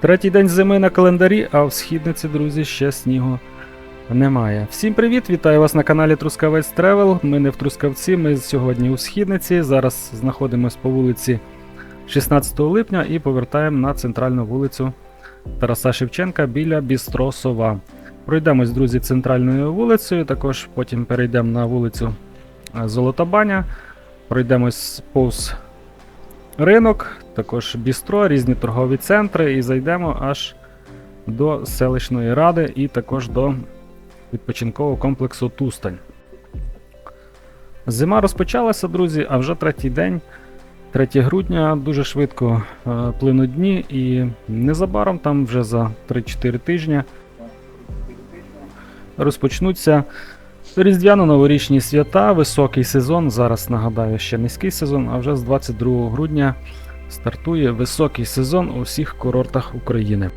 Третій день зими на календарі, а в східниці, друзі, ще снігу немає. Всім привіт! Вітаю вас на каналі Трускавець Тревел. Ми не в Трускавці, ми сьогодні у східниці. Зараз знаходимося по вулиці 16 липня і повертаємо на центральну вулицю Тараса Шевченка біля Бістро Сова. Пройдемось, друзі, центральною вулицею, також потім перейдемо на вулицю Золота Баня, пройдемось повз ринок, також бістро, різні торгові центри, і зайдемо аж до селищної ради і також до відпочинкового комплексу Тустань. Зима розпочалася, друзі, а вже третій день, 3 грудня, дуже швидко е, плинуть дні, і незабаром, там вже за 3-4 тижні, розпочнуться різдвяно-новорічні свята, високий сезон. Зараз нагадаю, ще низький сезон, а вже з 22 грудня стартує високий сезон у всіх курортах України.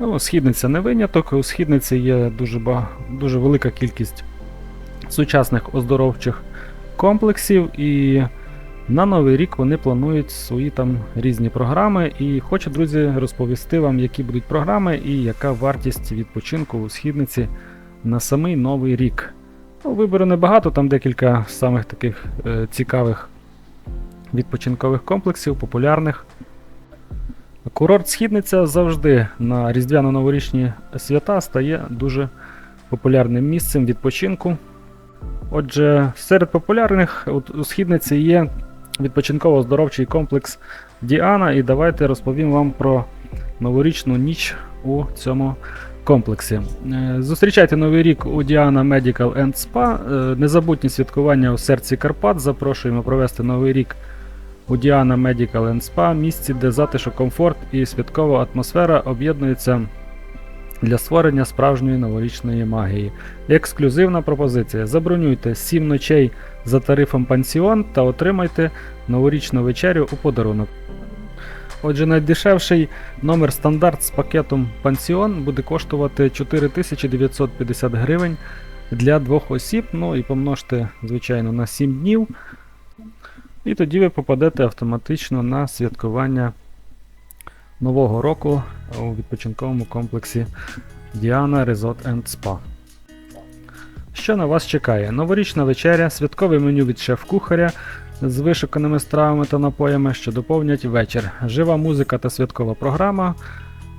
Ну, східниця не виняток. У східниці є дуже, ба... дуже велика кількість сучасних оздоровчих комплексів, і на новий рік вони планують свої там різні програми. І хочу, друзі, розповісти вам, які будуть програми і яка вартість відпочинку у східниці на самий новий рік. Ну, Вибору небагато, там декілька самих таких е, цікавих відпочинкових комплексів, популярних. Курорт Східниця завжди на різдвяно-новорічні свята стає дуже популярним місцем відпочинку. Отже, серед популярних у Східниці є відпочинково-оздоровчий комплекс Діана, і давайте розповім вам про новорічну ніч у цьому комплексі. Е, Зустрічайте новий рік у Діана Medical and Spa. Е, Незабутні святкування у серці Карпат. Запрошуємо провести новий рік у Діана Medical and Spa, місці, де затишок, комфорт і святкова атмосфера об'єднуються для створення справжньої новорічної магії. Ексклюзивна пропозиція. Забронюйте 7 ночей за тарифом пансіон та отримайте новорічну вечерю у подарунок. Отже, найдешевший номер стандарт з пакетом пансіон буде коштувати 4950 гривень для двох осіб. Ну і помножте, звичайно, на 7 днів. І тоді ви попадете автоматично на святкування Нового року у відпочинковому комплексі Diana Resort and Spa. Що на вас чекає? Новорічна вечеря, святкове меню від шеф-кухаря з вишуканими стравами та напоями, що доповнять вечір, жива музика та святкова програма.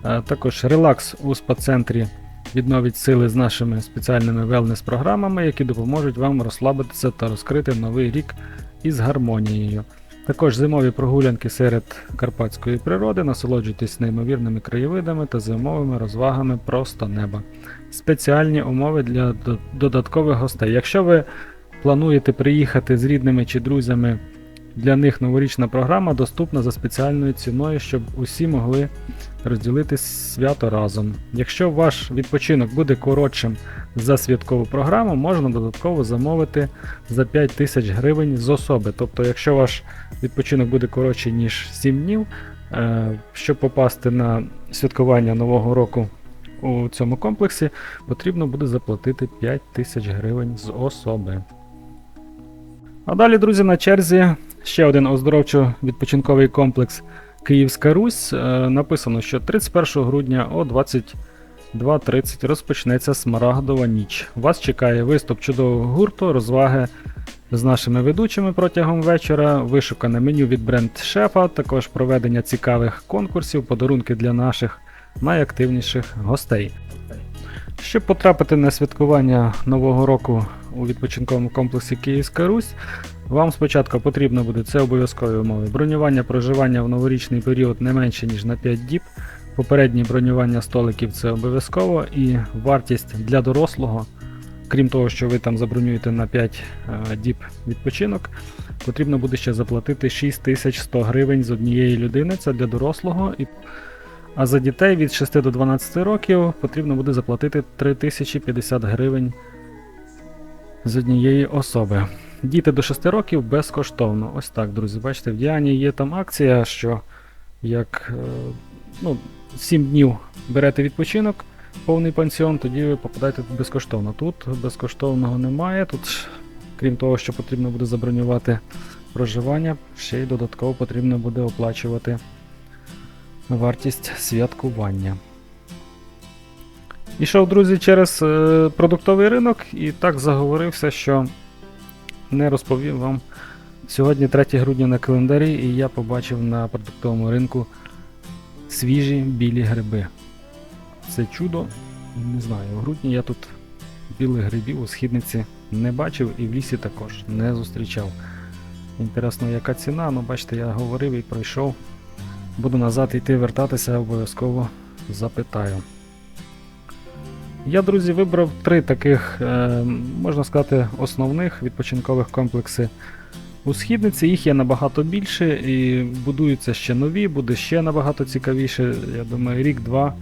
Е, Також релакс у спа-центрі відновить сили з нашими спеціальними велнес-програмами, які допоможуть вам розслабитися та розкрити новий рік із гармонією. Також зимові прогулянки серед карпатської природи, насолоджуйтесь неймовірними краєвидами та зимовими розвагами просто неба. Спеціальні умови для додаткових гостей. Якщо ви плануєте приїхати з рідними чи друзями, для них новорічна програма доступна за спеціальною ціною, щоб усі могли розділити свято разом. Якщо ваш відпочинок буде коротшим за святкову програму, можна додатково замовити за 5 тисяч гривень з особи. Тобто, якщо ваш відпочинок буде коротший, ніж 7 днів, е, щоб попасти на святкування Нового року у цьому комплексі, потрібно буде заплатити 5 тисяч гривень з особи. А далі, друзі, на черзі ще один оздоровчо-відпочинковий комплекс Київська Русь. Е, Написано, що 31 грудня о 22.30 розпочнеться Смарагдова ніч. Вас чекає виступ чудового гурту, розваги з нашими ведучими протягом вечора, вишукане меню від бренд шефа, також проведення цікавих конкурсів, подарунки для наших найактивніших гостей. Щоб потрапити на святкування Нового року у відпочинковому комплексі Київська Русь, вам спочатку потрібно буде це обов'язкові умови. Бронювання проживання в новорічний період не менше, ніж на 5 діб. Попереднє бронювання столиків це обов'язково і вартість для дорослого, крім того, що ви там забронюєте на 5 е, діб відпочинок, потрібно буде ще заплатити 6100 гривень з однієї людини, це для дорослого. І... А за дітей від 6 до 12 років потрібно буде заплатити 3050 гривень з однієї особи. Діти до 6 років безкоштовно. Ось так, друзі. Бачите, в Діані є там акція, що як е, ну, 7 днів берете відпочинок, повний пансіон, тоді ви попадаєте безкоштовно. Тут безкоштовного немає. Тут, крім того, що потрібно буде забронювати проживання, ще й додатково потрібно буде оплачувати вартість святкування. Ішов, друзі, через е, продуктовий ринок і так заговорився, що не розповів вам. Сьогодні 3 грудня на календарі, і я побачив на продуктовому ринку свіжі білі гриби. Це чудо, не знаю, в грудні я тут білих грибів у східниці не бачив і в лісі також не зустрічав. Інтересно, яка ціна, ну бачите, я говорив і пройшов. Буду назад йти вертатися, обов'язково запитаю. Я, друзі, вибрав три таких, е, можна сказати, основних відпочинкових комплекси у східниці. Їх є набагато більше і будуються ще нові, буде ще набагато цікавіше. Я думаю, рік-два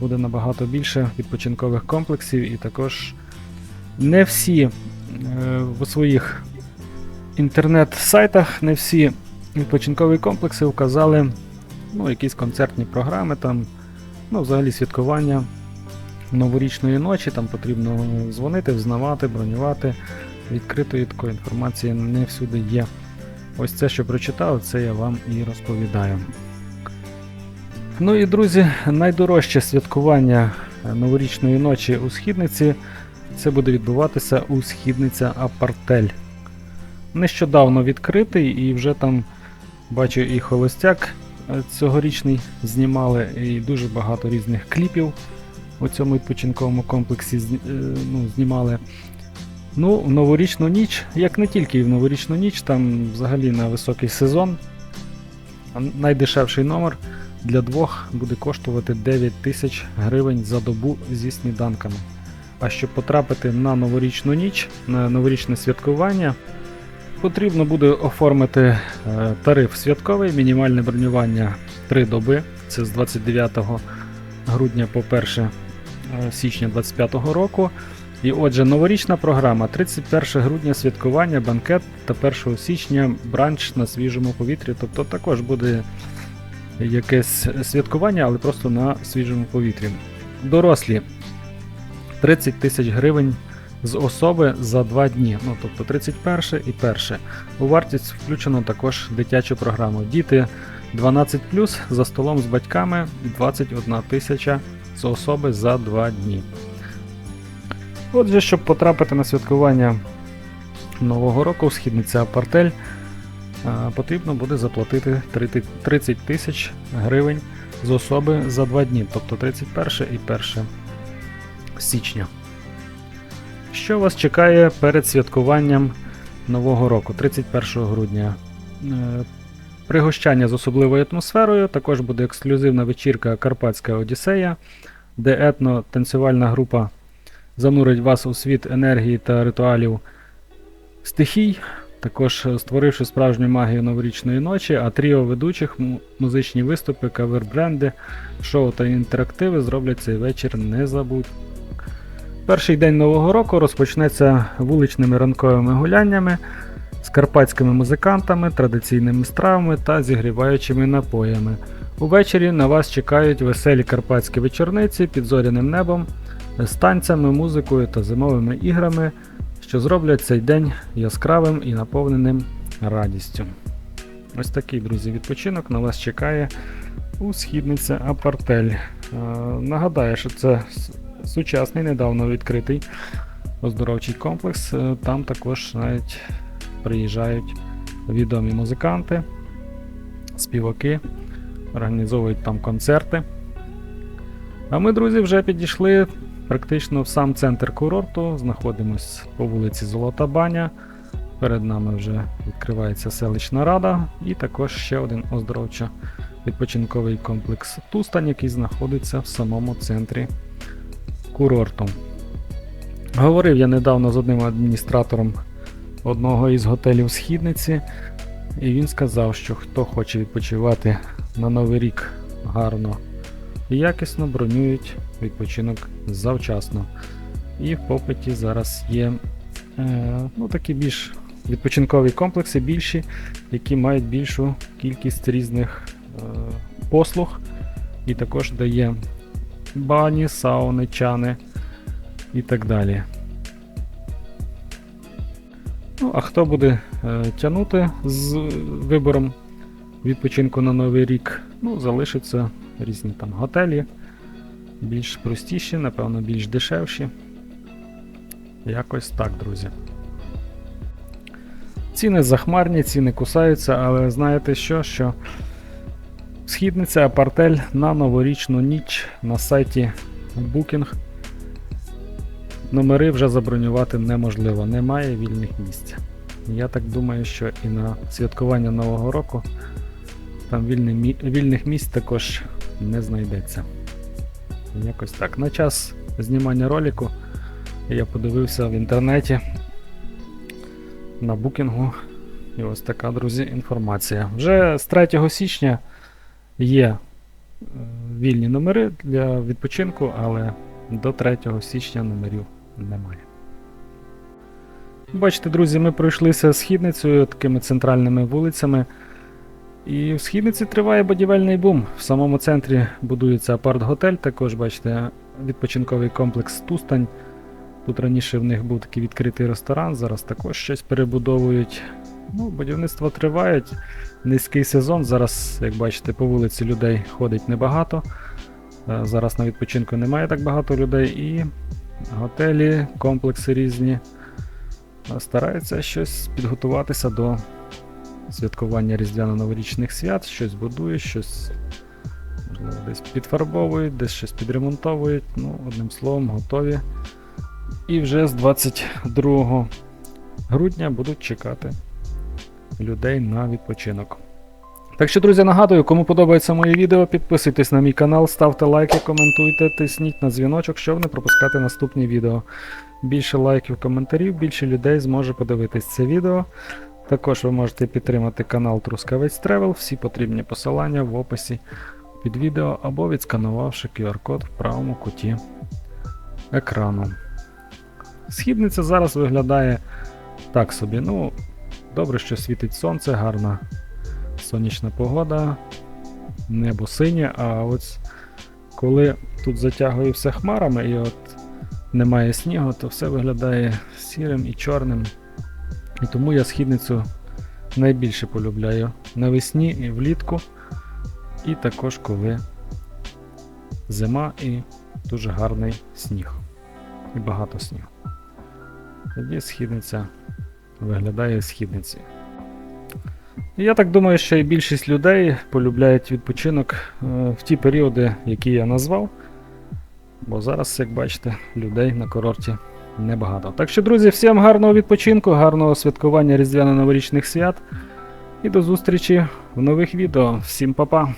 буде набагато більше відпочинкових комплексів, і також не всі е, в своїх інтернет-сайтах, не всі відпочинкові комплекси вказали ну, якісь концертні програми, там, ну, взагалі святкування новорічної ночі, там потрібно дзвонити, взнавати, бронювати. Відкритої такої інформації не всюди є. Ось це, що прочитав, це я вам і розповідаю. Ну і друзі, найдорожче святкування новорічної ночі у східниці це буде відбуватися у східниця Апартель. Нещодавно відкритий і вже там бачу і холостяк е, цьогорічний знімали, і дуже багато різних кліпів у цьому відпочинковому комплексі е, ну, знімали. Ну, в новорічну ніч, як не тільки в новорічну ніч, там взагалі на високий сезон. Найдешевший номер для двох буде коштувати 9 тисяч гривень за добу зі сніданками. А щоб потрапити на новорічну ніч, на новорічне святкування, потрібно буде оформити е, тариф святковий, мінімальне бронювання 3 доби. Це з 29 грудня по 1 е, січня 2025 року. І отже, новорічна програма 31 грудня святкування, банкет та 1 січня бранч на свіжому повітрі. Тобто також буде якесь святкування, але просто на свіжому повітрі. Дорослі 30 тисяч гривень з особи за 2 дні. Ну тобто 31 і 1. У вартість включено також дитячу програму. Діти 12 за столом з батьками 21 тисяча з особи за 2 дні. Отже, щоб потрапити на святкування Нового року в східниця Апартель, потрібно буде заплатити 30 30 тисяч гривень з особи за 2 дні, тобто 31 і 1 січня. Що вас чекає перед святкуванням Нового року, 31 грудня? Е, Пригощання з особливою атмосферою, також буде ексклюзивна вечірка Карпатська Одіссея, де етно-танцювальна група занурить вас у світ енергії та ритуалів стихій, також створивши справжню магію новорічної ночі, а тріо ведучих, музичні виступи, кавер-бренди, шоу та інтерактиви зроблять цей вечір незабутнім. Перший день Нового року розпочнеться вуличними ранковими гуляннями з карпатськими музикантами, традиційними стравами та зігріваючими напоями. Увечері на вас чекають веселі карпатські вечорниці під зоряним небом з танцями, музикою та зимовими іграми, що зроблять цей день яскравим і наповненим радістю. Ось такий, друзі, відпочинок на вас чекає у східниця Апартель. Е, Нагадаю, що це сучасний, недавно відкритий оздоровчий комплекс. Е, Там також навіть приїжджають відомі музиканти, співаки, організовують там концерти. А ми, друзі, вже підійшли практично в сам центр курорту. Знаходимось по вулиці Золота Баня. Перед нами вже відкривається селищна рада і також ще один оздоровчо-відпочинковий комплекс Тустань, який знаходиться в самому центрі курорту. Говорив я недавно з одним адміністратором одного із готелів Східниці, і він сказав, що хто хоче відпочивати на Новий рік гарно і якісно бронюють відпочинок завчасно. І в попиті зараз є е, ну, такі більш відпочинкові комплекси, більші, які мають більшу кількість різних е, послуг. І також дає бані, сауни, чани і так далі. Ну, а хто буде е, тягнути з вибором відпочинку на Новий рік. Ну, залишаться різні там готелі, більш простіші, напевно, більш дешевші. Якось так, друзі. Ціни захмарні, ціни кусаються, але знаєте що? Що східниця апартель на новорічну ніч на сайті Booking. Номери вже забронювати неможливо, немає вільних місць. Я так думаю, що і на святкування Нового року там вільні, мі- вільних місць також не знайдеться. Якось так. На час знімання ролику я подивився в інтернеті на букінгу. І ось така, друзі, інформація. Вже з 3 січня є е, вільні номери для відпочинку, але до 3 січня номерів немає. Бачите, друзі, ми пройшлися східницею такими центральними вулицями. І в східниці триває будівельний бум. В самому центрі будується апарт-готель, також бачите, відпочинковий комплекс Тустань. Тут раніше в них був такий відкритий ресторан, зараз також щось перебудовують. Ну, будівництво тривають. Низький сезон. Зараз, як бачите, по вулиці людей ходить небагато. Е, Зараз на відпочинку немає так багато людей і готелі, комплекси різні е, стараються щось підготуватися до святкування різдвяно-новорічних свят, щось будують, щось десь підфарбовують, десь щось підремонтовують. Ну, одним словом, готові. І вже з 22 грудня будуть чекати людей на відпочинок. Так що, друзі, нагадую, кому подобається моє відео, підписуйтесь на мій канал, ставте лайки, коментуйте, тисніть на дзвіночок, щоб не пропускати наступні відео. Більше лайків, коментарів, більше людей зможе подивитись це відео. Також ви можете підтримати канал Трускавець Тревел, всі потрібні посилання в описі під відео або відсканувавши QR-код в правому куті екрану. Східниця зараз виглядає так собі. Ну, добре, що світить сонце, гарна сонячна погода, небо синє, а ось коли тут затягує все хмарами і от немає снігу, то все виглядає сірим і чорним. І тому я східницю найбільше полюбляю навесні і влітку, і також коли зима і дуже гарний сніг. І багато снігу. Тоді східниця виглядає східниці. Я так думаю, що і більшість людей полюбляють відпочинок е, в ті періоди, які я назвав. Бо зараз, як бачите, людей на курорті небагато. Так що, друзі, всім гарного відпочинку, гарного святкування Різдвяно-новорічних свят. І до зустрічі в нових відео. Всім па-па!